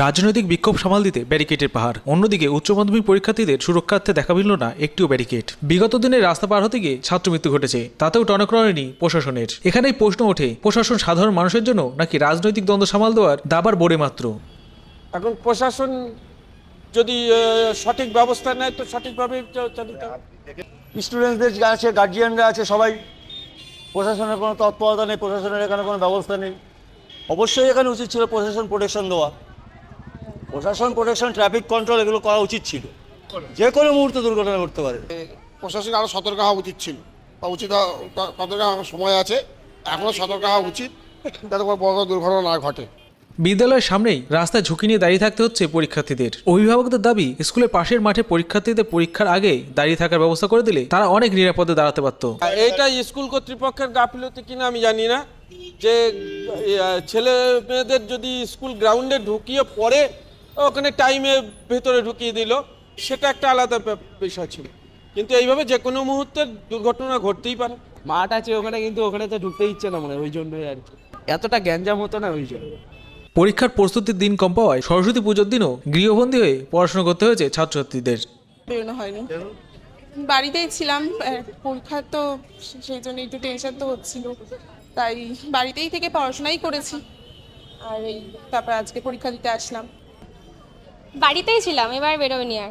রাজনৈতিক বিক্ষোভ সামাল দিতে ব্যারিকেডের পাহাড়। অন্যদিকে উচ্চ মাধ্যমিক পরীক্ষার্থীদের সুরক্ষার্থে দেখা মিলল না একটিও ব্যারিকেড। বিগত দিনে রাস্তা পার হতে গিয়ে ছাত্র মৃত্যু ঘটেছে তাতেও টনক নড়েনি প্রশাসনের। এখানেই প্রশ্ন ওঠে প্রশাসন সাধারণ মানুষের জন্য নাকি রাজনৈতিক দ্বন্দ্ব সামাল দেওয়ার দাবার বোড়ে মাত্র? এখন প্রশাসন যদি সঠিক ব্যবস্থা নেয় তো সঠিকভাবে। স্টুডেন্টদের আছে গার্জিয়ানরা আছে সবাই প্রশাসনের কোনো তৎপরতা নেই প্রশাসনের এখানে কোনো ব্যবস্থা নেই। অবশ্যই এখানে উচিত ছিল প্রশাসন প্রোটেকশন দেওয়া। প্রশাসন প্রোটেকশন ট্রাফিক কন্ট্রোল এগুলো করা উচিত ছিল। যে কোনো মুহূর্তে দুর্ঘটনা ঘটতে পারে। প্রশাসন আরও সতর্ক হওয়া উচিত ছিল। বা উচিত সতর্ক হওয়ার সময় আছে। এখনও সতর্ক হওয়া উচিত যাতে কোনো বড় দুর্ঘটনা না ঘটে। বিদ্যালয়ের সামনেই রাস্তায় ঝুঁকি নিয়ে দাঁড়িয়ে থাকতে হচ্ছে পরীক্ষার্থীদের। অভিভাবকদের দাবি স্কুলের পাশের মাঠে পরীক্ষার্থীদের পরীক্ষার আগে দাঁড়িয়ে থাকার ব্যবস্থা করে দিলে তারা অনেক নিরাপদে দাঁড়াতে পারত। এইটা স্কুল কর্তৃপক্ষের গাফিলতি কিনা আমি জানি না। যে ছেলে মেয়েদের যদি স্কুল গ্রাউন্ডে ঢুকিয়ে পরে ওখানে টাইমে ভেতরে ঢুকিয়ে দিল। সেটা একটা আলাদা বিষয় ছিল। কিন্তু এইভাবে যে কোনো মুহূর্তে দুর্ঘটনা ঘটতেই পারে। মাঠ আছে ওখানে কিন্তু ওখানে তো ঢুকতে ইচ্ছে না মনে হয় ওই জন্যই আর কি। এতটা গ্যাঞ্জাম হতো না ওই জন্য। পরীক্ষার প্রস্তুতির দিন কম পাওয়ায় সরস্বতী পুজোর দিনও গৃহবন্দী হয়ে পড়াশোনা করতে হয়েছে ছাত্রছাত্রীদের। বেরোনো হয়নি। বাড়িতেই ছিলাম পরীক্ষা তো সেই জন্য একটু টেনশন তো হচ্ছিল। তাই বাড়িতেই থেকে পড়াশোনাই করেছি। আর এই তারপর আজকে পরীক্ষা দিতে আসলাম। বাড়িতেই ছিলাম এবার বেরোয়নি আর